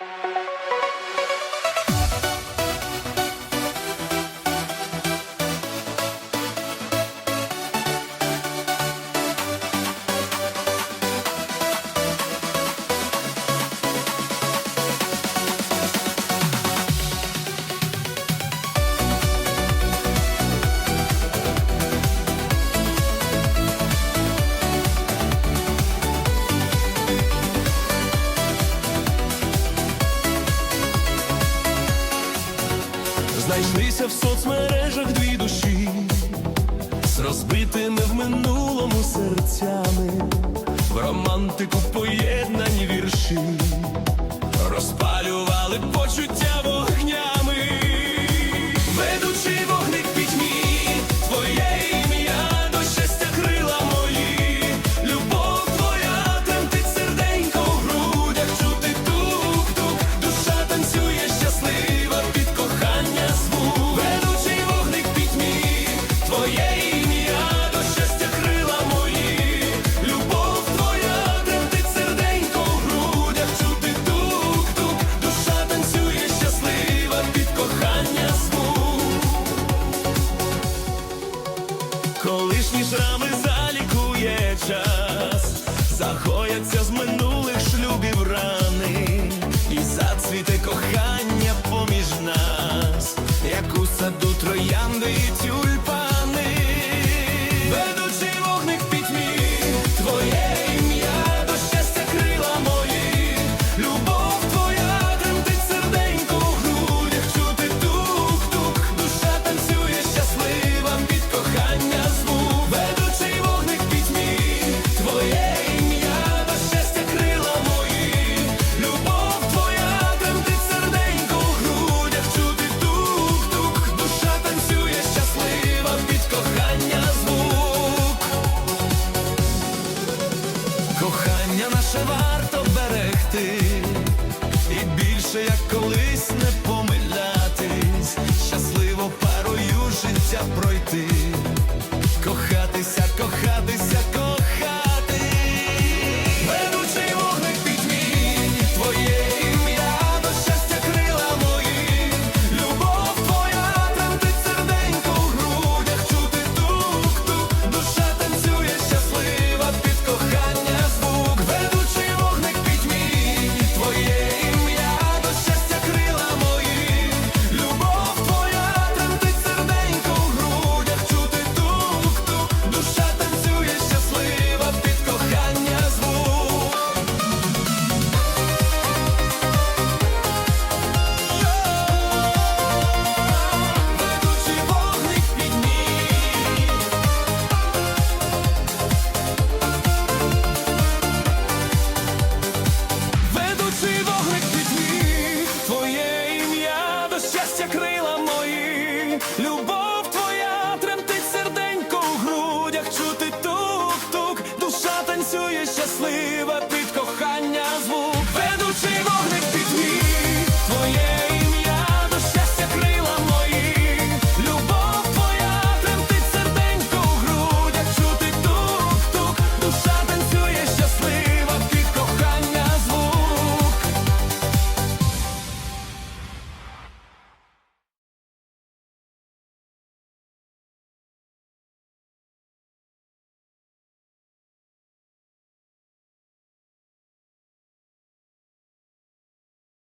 Bye. Знайшлися в соцмережах дві душі, з розбитими в минулому серцями, в романтику поєднані вірші. колишні шрами залікує час, заходяться з минулих шлюбів раз. більше варто берегти, і більше як колись не по. Russia, Korea.